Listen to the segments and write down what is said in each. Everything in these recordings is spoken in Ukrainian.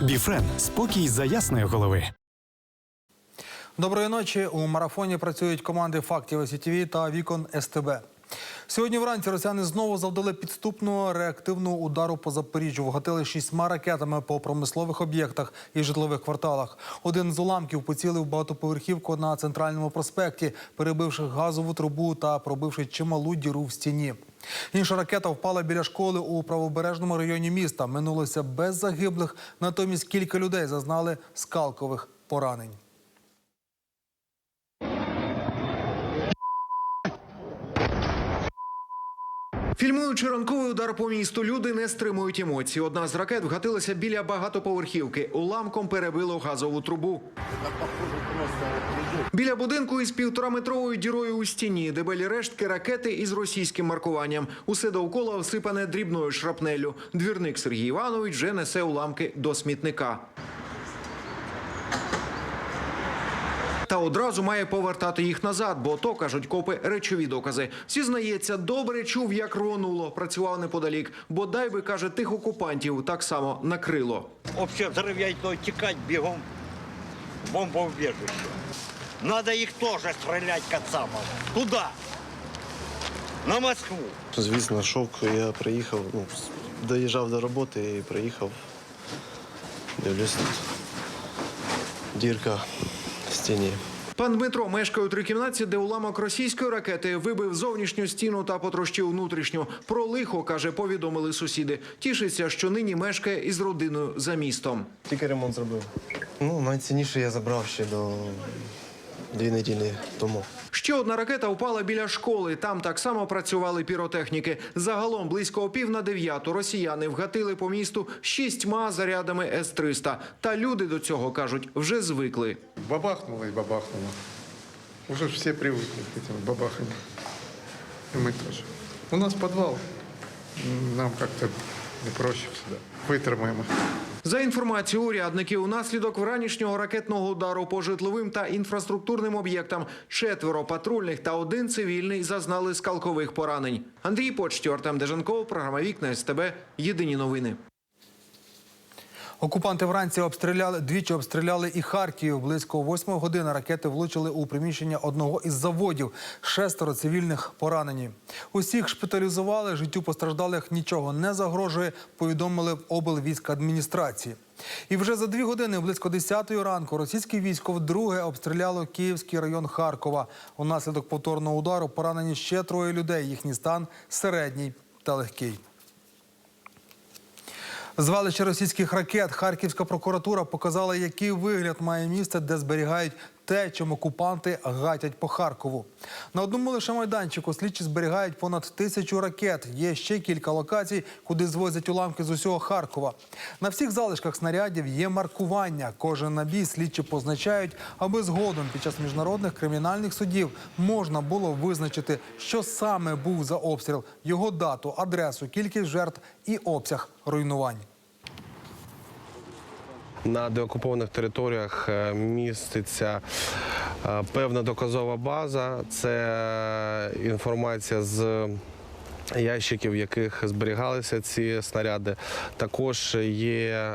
Біфрен спокій за ясної голови. Доброї ночі. У марафоні працюють команди фактів СІТВ та вікон СТБ. Сьогодні вранці росіяни знову завдали підступного реактивного удару по Запоріжжю. Вгатили шістьма ракетами по промислових об'єктах і житлових кварталах. Один з уламків поцілив багатоповерхівку на центральному проспекті, перебивши газову трубу та пробивши чималу діру в стіні. Інша ракета впала біля школи у правобережному районі міста. Минулося без загиблих. Натомість кілька людей зазнали скалкових поранень. Фільмуючи ранковий удар по місту, люди не стримують емоцій. Одна з ракет вгатилася біля багатоповерхівки. Уламком перебило газову трубу. Біля будинку із півтораметровою дірою у стіні, дебелі рештки ракети із російським маркуванням. Усе довкола всипане дрібною шрапнелю. Двірник Сергій Іванович вже несе уламки до смітника. Та одразу має повертати їх назад, бо то кажуть копи речові докази. Зізнається, добре чув, як рвонуло. Працював неподалік. Бодай би каже, тих окупантів так само накрило. Вообще взрыв, я то текать бегом в бомбоубежище. Надо их тоже стрелять к отцам. На Москву. Звісно, шок. Я приїхав, ну, доїжджав до роботи і приїхав. Дивлюсь. Дірка стіні. Пан Дмитро мешкає у трикімнатці, де уламок російської ракети вибив зовнішню стіну та потрощив внутрішню. Про лихо, каже, повідомили сусіди. Тішиться, що нині мешкає із родиною за містом. Тільки ремонт зробив. Ну, найцінніше я забрав ще до дві неділі тому. Ще одна ракета впала біля школи. Там так само працювали піротехніки. Загалом близько о пів на дев'яту росіяни вгатили по місту шістьма зарядами С-300. Та люди до цього кажуть вже звикли. Бабахнуло и бабахнуло. Уже ж все привыкли к этим бабахам. И мы тоже. У нас подвал. М, Нам как-то не проще всегда. Витримаємо. За інформацією урядників, унаслідок вранішнього ракетного удару по житловим та інфраструктурним об'єктам четверо патрульних та один цивільний зазнали скалкових поранень. Андрій Почтю, Артем Дежанков, програма Вікна СТБ. Єдині новини. Окупанти вранці обстріляли двічі обстріляли і Харків. Близько восьмої години ракети влучили у приміщення одного із заводів. Шестеро цивільних поранені. Усіх шпиталізували. Життю постраждалих нічого не загрожує. Повідомили в облвійськадміністрації. І вже за дві години, близько 10-ї ранку, російське військо вдруге обстріляло Київський район Харкова. Унаслідок повторного удару поранені ще троє людей. Їхній стан середній та легкий. Звалище російських ракет Харківська прокуратура показала, який вигляд має місце, де зберігають те, чим окупанти гатять по Харкову. На одному лише майданчику слідчі зберігають понад тисячу ракет. Є ще кілька локацій, куди звозять уламки з усього Харкова. На всіх залишках снарядів є маркування. Кожен набій слідчі позначають, аби згодом під час міжнародних кримінальних судів можна було визначити, що саме був за обстріл, його дату, адресу, кількість жертв і обсяг руйнувань. На деокупованих територіях е, міститься е, певна доказова база. Це е, інформація з ящиків, в яких зберігалися ці снаряди. Також є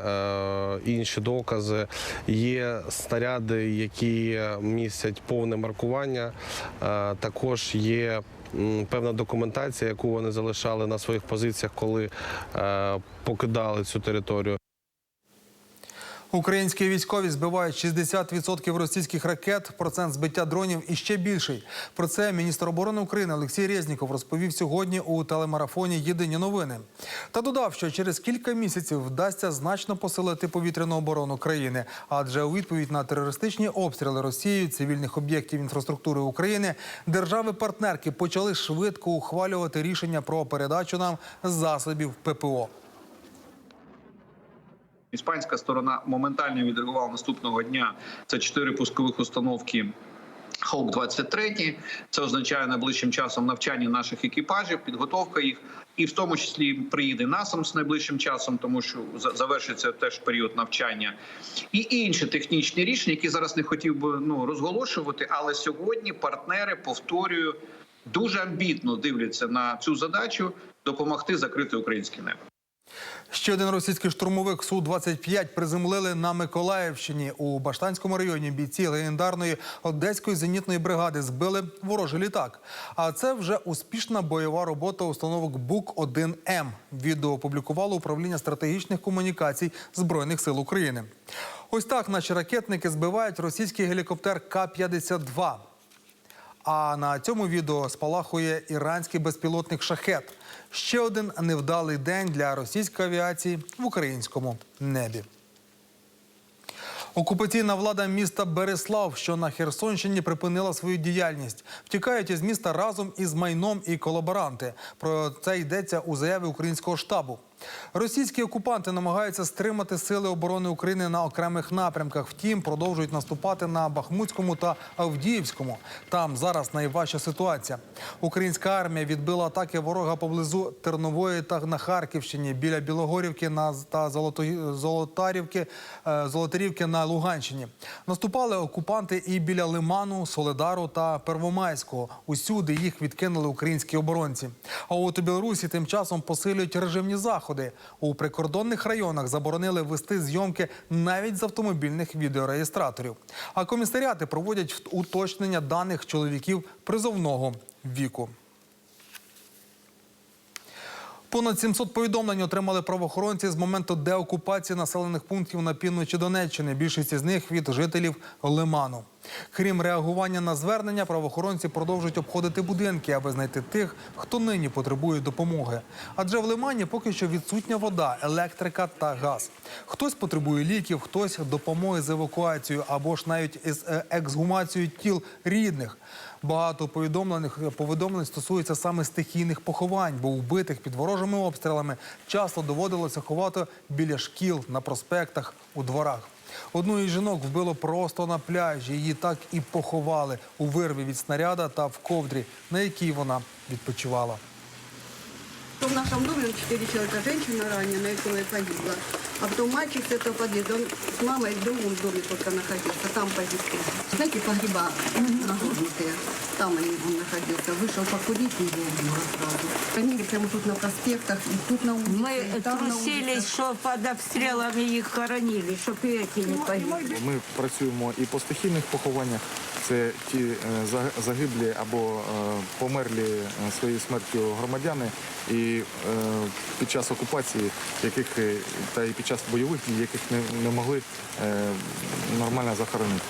інші докази. Є снаряди, які містять повне маркування. Також є певна документація, яку вони залишали на своїх позиціях, коли е, покидали цю територію. Українські військові збивають 60% російських ракет. Процент збиття дронів іще більший. Про це міністр оборони України Олексій Резніков розповів сьогодні у телемарафоні Єдині новини. Та додав, що через кілька місяців вдасться значно посилити повітряну оборону країни, адже у відповідь на терористичні обстріли Росією цивільних об'єктів інфраструктури України держави-партнерки почали швидко ухвалювати рішення про передачу нам засобів ППО. Іспанська сторона моментально відреагувала наступного дня. Це чотири пускових установки. Хаук 23 це означає найближчим часом навчання наших екіпажів, підготовка їх, і в тому числі приїде НАСАМ з найближчим часом, тому що завершиться теж період навчання, і інші технічні рішення, які зараз не хотів би ну розголошувати. Але сьогодні партнери повторюю дуже амбітно дивляться на цю задачу допомогти закрити українське небо. Ще один російський штурмовик Су-25 приземлили на Миколаївщині. У Баштанському районі бійці легендарної Одеської зенітної бригади збили ворожий літак. А це вже успішна бойова робота установок БУК-1М. Відео опублікувало управління стратегічних комунікацій Збройних сил України. Ось так наші ракетники збивають російський гелікоптер К-52. А на цьому відео спалахує іранський безпілотник шахет. Ще один невдалий день для російської авіації в українському небі. Окупаційна влада міста Береслав, що на Херсонщині, припинила свою діяльність. Втікають із міста разом із майном і колаборанти. Про це йдеться у заяві українського штабу. Російські окупанти намагаються стримати сили оборони України на окремих напрямках. Втім, продовжують наступати на Бахмутському та Авдіївському. Там зараз найважча ситуація. Українська армія відбила атаки ворога поблизу Тернової та на Харківщині біля Білогорівки на та Золотарівки, е, Золотарівки на Луганщині. Наступали окупанти і біля Лиману, Соледару та Первомайського. Усюди їх відкинули українські оборонці. А от у Білорусі тим часом посилюють режимні заходи. У прикордонних районах заборонили вести зйомки навіть з автомобільних відеореєстраторів. А комісаріати проводять уточнення даних чоловіків призовного віку. Понад 700 повідомлень отримали правоохоронці з моменту деокупації населених пунктів на півночі Донеччини. Більшість із них від жителів Лиману. Крім реагування на звернення, правоохоронці продовжують обходити будинки, аби знайти тих, хто нині потребує допомоги. Адже в Лимані поки що відсутня вода, електрика та газ. Хтось потребує ліків, хтось допомоги з евакуацією або ж навіть із е, ексгумацією тіл рідних. Багато повідомлених повідомлень стосується саме стихійних поховань, бо вбитих під ворожими обстрілами часто доводилося ховати біля шкіл, на проспектах, у дворах. Одну із жінок вбило просто на пляжі. Її так і поховали у вирві від снаряда та в ковдрі, на якій вона відпочивала. В нашем доме четыре человека, женщина раненая, которая погибла. А потом мальчик с этого подъезда, он с мамой в другом доме только находился, там погиб. Знаете, погреба нагруднутые, там они, он находился. Вышел покурить и его убило сразу. Хранили прямо тут на проспектах, и тут на улице, Мы и там на трусились, улице. що під обстрілами їх хоронили, щоб і ці не погибли. Ми працюємо і по стихійних похованнях. Це ті е, за- загиблі або е, померлі е, своєю смертю громадяни, і е, під час окупації, яких е, та і під час бойових дій, яких не, не могли е, нормально захоронити.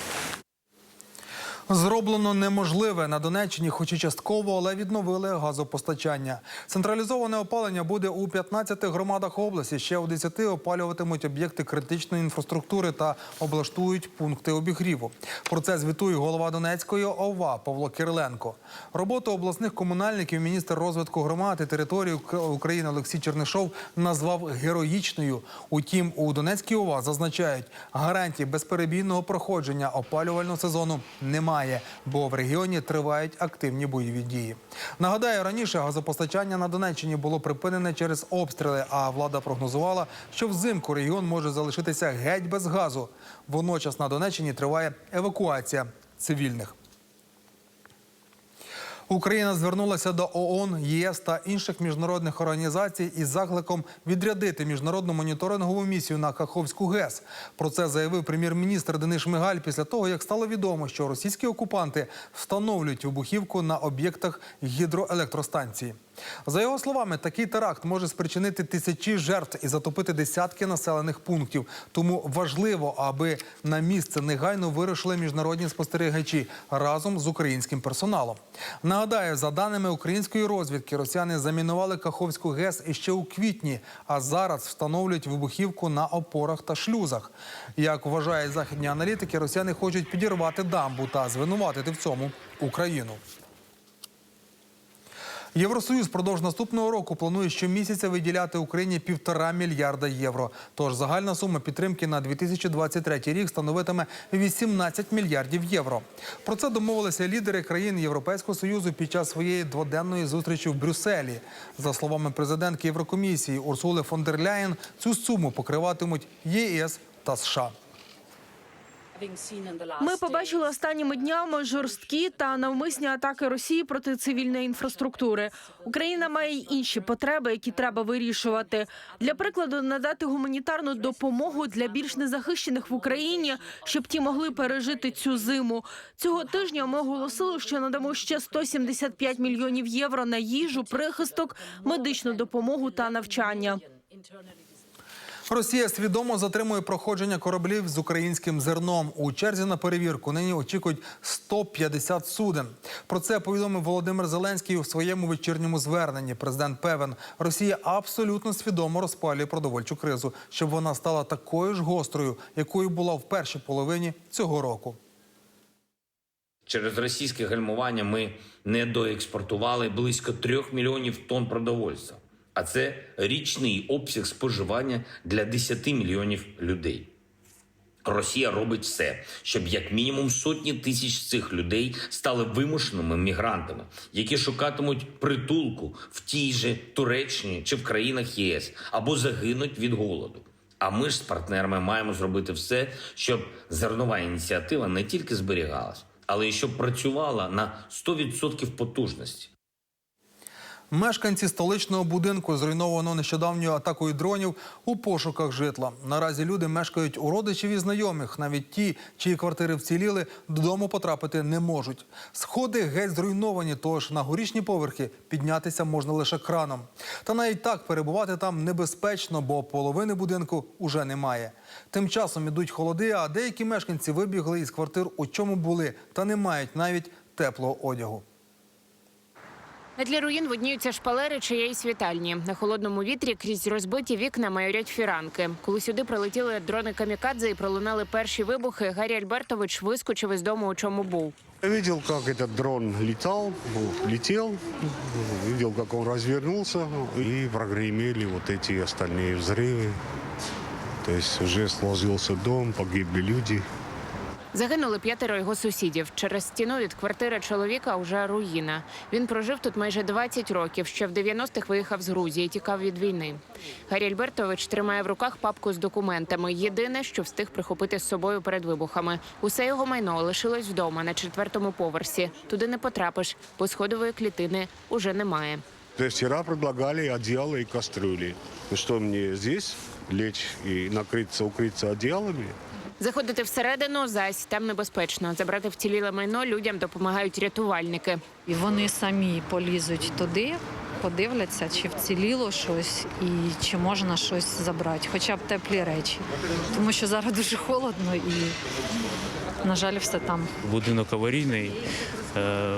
Зроблено неможливе на Донеччині, хоч і частково, але відновили газопостачання. Централізоване опалення буде у 15 громадах області. Ще у 10 опалюватимуть об'єкти критичної інфраструктури та облаштують пункти обігріву. Про це звітує голова Донецької ОВА Павло Кириленко. Роботу обласних комунальників міністр розвитку громад і території України Олексій Чернишов назвав героїчною. Утім, у Донецькій ОВА зазначають, гарантій безперебійного проходження опалювального сезону немає, бо в регіоні тривають активні бойові дії. Нагадаю, раніше газопостачання на Донеччині було припинене через обстріли, а влада прогнозувала, що взимку регіон може залишитися геть без газу. Водночас на Донеччині триває евакуація цивільних. Україна звернулася до ООН, ЄС та інших міжнародних організацій із закликом відрядити міжнародну моніторингову місію на Каховську ГЕС. Про це заявив прем'єр-міністр Денис Шмигаль після того, як стало відомо, що російські окупанти встановлюють вибухівку на об'єктах гідроелектростанції. За його словами, такий теракт може спричинити тисячі жертв і затопити десятки населених пунктів. Тому важливо, аби на місце негайно вирушили міжнародні спостерігачі разом з українським персоналом. Нагадаю, за даними української розвідки, росіяни замінували Каховську ГЕС іще у квітні, а зараз встановлюють вибухівку на опорах та шлюзах. Як вважають західні аналітики, росіяни хочуть підірвати дамбу та звинуватити в цьому Україну. Євросоюз продовж наступного року планує щомісяця виділяти Україні півтора мільярда євро. Тож загальна сума підтримки на 2023 рік становитиме 18 мільярдів євро. Про це домовилися лідери країн Європейського союзу під час своєї дводенної зустрічі в Брюсселі. За словами президентки Єврокомісії Урсули фон дер Ляєн, цю суму покриватимуть ЄС та США. Ми побачили останніми днями жорсткі та навмисні атаки Росії проти цивільної інфраструктури. Україна має й інші потреби, які треба вирішувати. Для прикладу, надати гуманітарну допомогу для більш незахищених в Україні, щоб ті могли пережити цю зиму. Цього тижня ми оголосили, що надамо ще 175 мільйонів євро на їжу, прихисток, медичну допомогу та навчання. Росія свідомо затримує проходження кораблів з українським зерном. У черзі на перевірку нині очікують 150 суден. Про це повідомив Володимир Зеленський у своєму вечірньому зверненні. Президент певен, Росія абсолютно свідомо розпалює продовольчу кризу, щоб вона стала такою ж гострою, якою була в першій половині цього року. Через російське гальмування ми недоекспортували близько трьох мільйонів тонн продовольства. А це річний обсяг споживання для 10 мільйонів людей. Росія робить все, щоб як мінімум сотні тисяч цих людей стали вимушеними мігрантами, які шукатимуть притулку в тій же Туреччині чи в країнах ЄС або загинуть від голоду. А ми ж з партнерами маємо зробити все, щоб зернова ініціатива не тільки зберігалась, але й щоб працювала на 100% потужності. Мешканці столичного будинку, зруйнованого нещодавньою атакою дронів, у пошуках житла. Наразі люди мешкають у родичів і знайомих. Навіть ті, чиї квартири вціліли, додому потрапити не можуть. Сходи геть зруйновані, тож на горішні поверхи піднятися можна лише краном. Та навіть так перебувати там небезпечно, бо половини будинку уже немає. Тим часом ідуть холоди, а деякі мешканці вибігли із квартир, у чому були, та не мають навіть теплого одягу. На тлі руїн видніються шпалери чиєїсь вітальні. На холодному вітрі крізь розбиті вікна майорять фіранки. Коли сюди прилетіли дрони камікадзе і пролунали перші вибухи, Гаррі Альбертович вискочив із дому, у чому був. Я видел, как этот дрон летал, ну, летел, видел, как он развернулся, и прогремели вот эти остальные взрывы. То есть уже сложился дом, погибли люди. Загинули п'ятеро його сусідів. Через стіну від квартири чоловіка вже руїна. Він прожив тут майже 20 років. Ще в 90-х виїхав з Грузії, тікав від війни. Гаррі Альбертович тримає в руках папку з документами. Єдине, що встиг прихопити з собою перед вибухами. Усе його майно лишилось вдома на четвертому поверсі. Туди не потрапиш, бо сходової клітини уже немає. Вчера предлагали одеяло и кастрюли. Ну что, мне здесь лечь и накрыться, укрыться одеялами? Заходити всередину зась там небезпечно. Забрати вціліле майно людям допомагають рятувальники. І вони самі полізуть туди, подивляться, чи вціліло щось і чи можна щось забрати, хоча б теплі речі. Тому що зараз дуже холодно і, на жаль, все там. Будинок аварійний. е,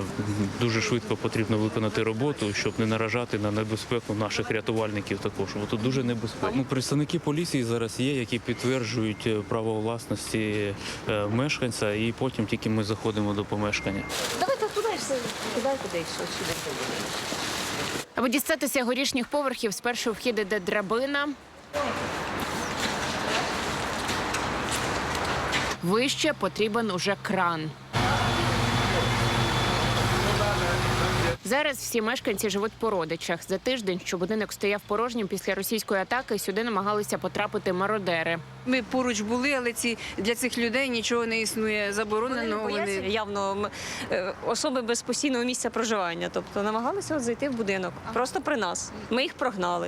Дуже швидко потрібно виконати роботу, щоб не наражати на небезпеку наших рятувальників. Також Бо тут дуже небезпечно. Ну, представники поліції зараз є, які підтверджують е, право власності е, мешканця, і потім тільки ми заходимо до помешкання. Давайте туди ж туди, туди, сюди. Аби дістатися горішніх поверхів, спершу вхід іде драбина. Вище потрібен уже кран. Зараз всі мешканці живуть по родичах. За тиждень, що будинок стояв порожнім після російської атаки, сюди намагалися потрапити мародери. Ми поруч були, але ці для цих людей нічого не існує забороненого. Вони явно е, особи без постійного місця проживання. Тобто намагалися от зайти в будинок просто при нас. Ми їх прогнали.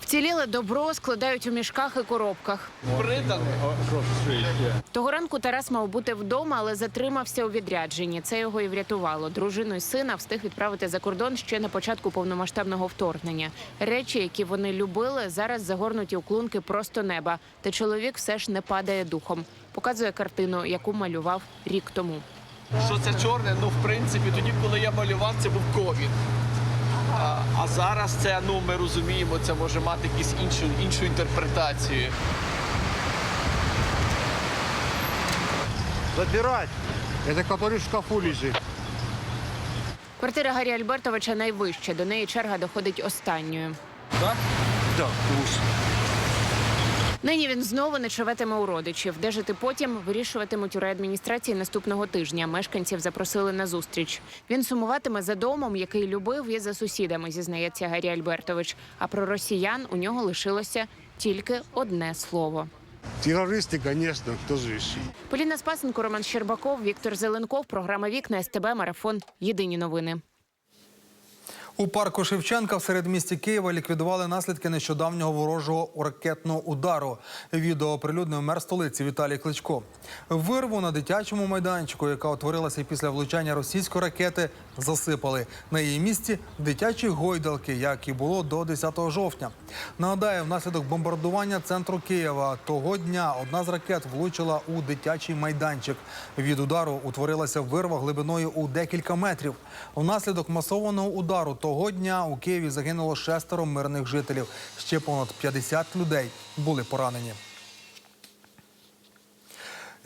Вціліле добро складають у мішках і коробках. Придали. Того ранку Тарас мав бути вдома, але затримався у відрядженні. Це його і врятувало. Дружину й сина встиг відправити за кордон ще на початку повномасштабного вторгнення. Речі, які вони любили, зараз загорнуті у клунки просто неба. Та чоловік все ж не падає духом. Показує картину, яку малював рік тому. Що це чорне? Ну, в принципі, тоді, коли я малював, це був ковід. А, зараз це, ну, ми розуміємо, це може мати якусь іншу, іншу інтерпретацію. Забирать. Это который в шкафу лежит. Квартира Гаррі Альбертовича найвища. До неї черга доходить останньою. Да? Да, Нині він знову ночуватиме у родичів. Де жити потім вирішуватимуть у райадміністрації наступного тижня. Мешканців запросили на зустріч. Він сумуватиме за домом, який любив, і за сусідами, зізнається Гаррі Альбертович. А про росіян у нього лишилося тільки одне слово. Террористы, конечно, кто же еще? Поліна Спасенко, Роман Щербаков, Віктор Зеленков. Програма Вікна СТБ Марафон. Єдині новини. У парку Шевченка в середмісті Києва ліквідували наслідки нещодавнього ворожого ракетного удару. Відео оприлюднив мер столиці Віталій Кличко. Вирву на дитячому майданчику, яка утворилася після влучання російської ракети, засипали. На її місці дитячі гойдалки, як і було до 10 жовтня. Нагадаю, внаслідок бомбардування центру Києва того дня одна з ракет влучила у дитячий майданчик. Від удару утворилася вирва глибиною у декілька метрів. Внаслідок масованого удару того дня у Києві загинуло шестеро мирних жителів. Ще понад 50 людей були поранені.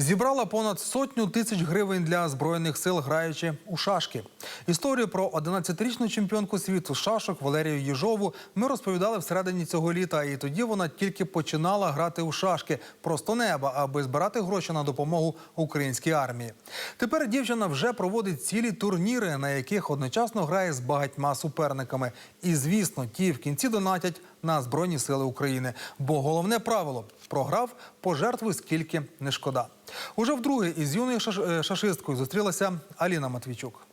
Зібрала понад сотню тисяч гривень для збройних сил, граючи у шашки. Історію про 11-річну чемпіонку світу шашок Валерію Єжову ми розповідали всередині цього літа. І тоді вона тільки починала грати у шашки просто неба, аби збирати гроші на допомогу українській армії. Тепер дівчина вже проводить цілі турніри, на яких одночасно грає з багатьма суперниками. І звісно, ті в кінці донатять на збройні сили України. Бо головне правило програв, пожертвуй скільки не шкода. Уже вдруге із юною е, шашисткою зустрілася Аліна Матвійчук.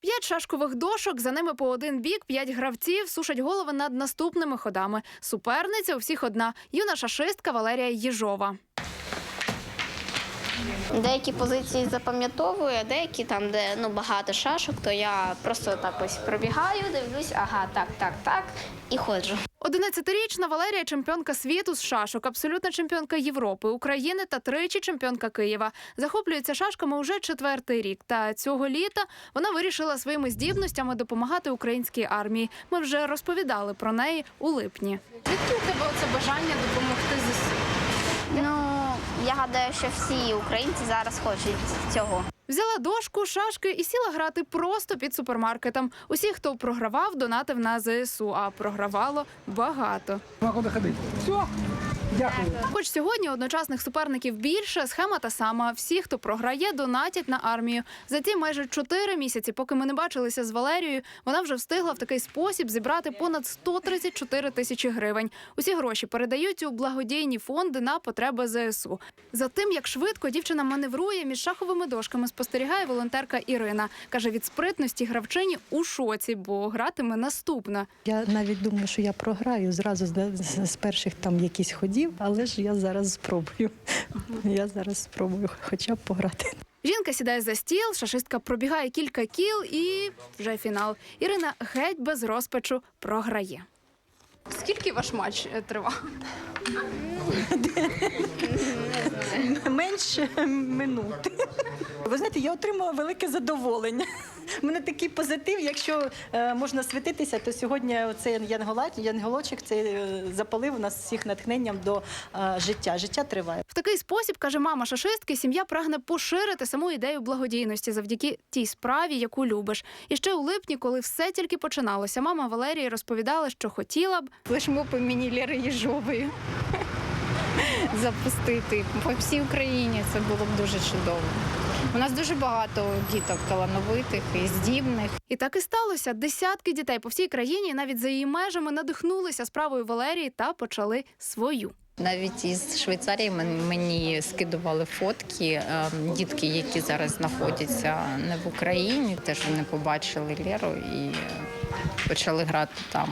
П'ять шашкових дошок, за ними по один бік, п'ять гравців сушать голови над наступними ходами. Суперниця у всіх одна юна шашистка Валерія Єжова. Деякі позиції запам'ятовую, а деякі там, де ну багато шашок, то я просто так ось пробігаю, дивлюсь, ага, так, так, так, і ходжу. 11-річна Валерія чемпіонка світу з шашок, абсолютна чемпіонка Європи, України та тричі чемпіонка Києва. Захоплюється шашками уже четвертий рік. Та цього літа вона вирішила своїми здібностями допомагати українській армії. Ми вже розповідали про неї у липні. Звідки у тебе це бажання допомогти ЗСУ? Ну, я гадаю, що всі українці зараз хочуть цього. Взяла дошку, шашки і сіла грати просто під супермаркетом. Усі, хто програвав, донатив на ЗСУ, а програвало багато. Все, дякую. Хоч сьогодні одночасних суперників більше, схема та сама. Всі, хто програє, донатять на армію. За ті майже чотири місяці, поки ми не бачилися з Валерією, вона вже встигла в такий спосіб зібрати понад 134 тисячі гривень. Усі гроші передають у благодійні фонди на потреби ЗСУ. За тим, як швидко дівчина маневрує між шаховими дошками, спостерігає волонтерка Ірина. каже, від спритності гравчині у шоці, бо гратиме наступна. Я навіть думаю, що я програю зразу з, з, з перших там якісь ходів, але ж я зараз спробую. Я зараз спробую хоча б пограти. Жінка сідає за стіл, шашистка пробігає кілька кіл і вже фінал. Ірина геть без розпачу програє. Скільки ваш матч е, тривав? менше минути. Ви знаєте, я отримала велике задоволення. У мене такий позитив. Якщо е, можна світитися, то сьогодні цей янголочок це е, запалив нас всіх натхненням до е, життя. Життя триває. В такий спосіб, каже мама шашистки, сім'я прагне поширити саму ідею благодійності завдяки тій справі, яку любиш. І ще у липні, коли все тільки починалося, мама Валерії розповідала, що хотіла б Флешмоб імені Лєри Єжової запустити по всій Україні. Це було б дуже чудово. У нас дуже багато діток талановитих і здібних. І так і сталося. Десятки дітей по всій країні, навіть за її межами, надихнулися справою Валерії та почали свою. Навіть із Швейцарії мені скидували фотки. е, Дітки, які зараз знаходяться не в Україні, теж вони побачили Лєру і е, почали грати там,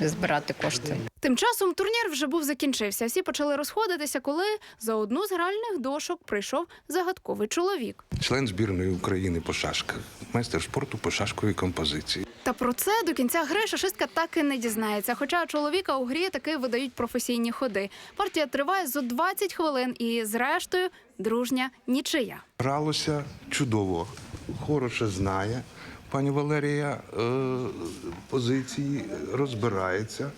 збирати кошти. Тим часом турнір вже був закінчився. Всі почали розходитися, коли за одну з гральних дошок прийшов загадковий чоловік. член збірної України по шашках, майстер спорту по шашковій композиції. Та про це до кінця гри шашистка так і не дізнається. Хоча чоловіка у грі таки видають професійні ходи. Партія триває зо 20 хвилин, і зрештою дружня нічия. Гралося чудово, хороше знає. Пані Валерія е, позиції розбирається,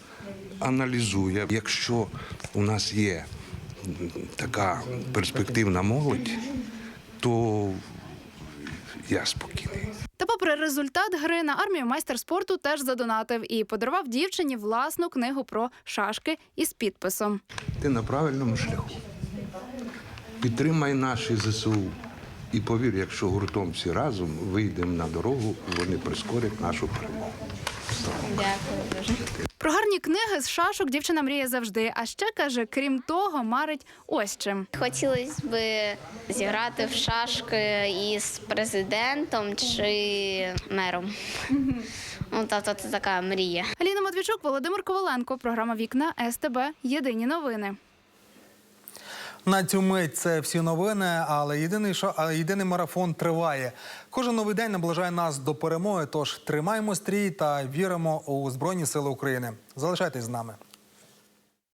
аналізує. Якщо у нас є така перспективна молодь, то я спокійний. Та, попри результат гри на армію, майстер спорту теж задонатив і подарував дівчині власну книгу про шашки із підписом. Ти на правильному шляху. Підтримай наші ЗСУ. І повір, якщо гуртом всі разом вийдемо на дорогу, вони прискорять нашу перемогу. Дякую дуже. Про гарні книги з шашок дівчина мріє завжди. А ще каже, крім того, марить ось чим. Хотілося б зіграти в шашки із президентом чи мером. Ну, тобто це така мрія. Аліна Матвійчук, Володимир Коваленко. Програма Вікна СТБ. Єдині новини. На цю мить це всі новини, але єдиний шо, єдиний марафон триває. Кожен новий день наближає нас до перемоги. Тож тримаємо стрій та віримо у Збройні Сили України. Залишайтесь з нами.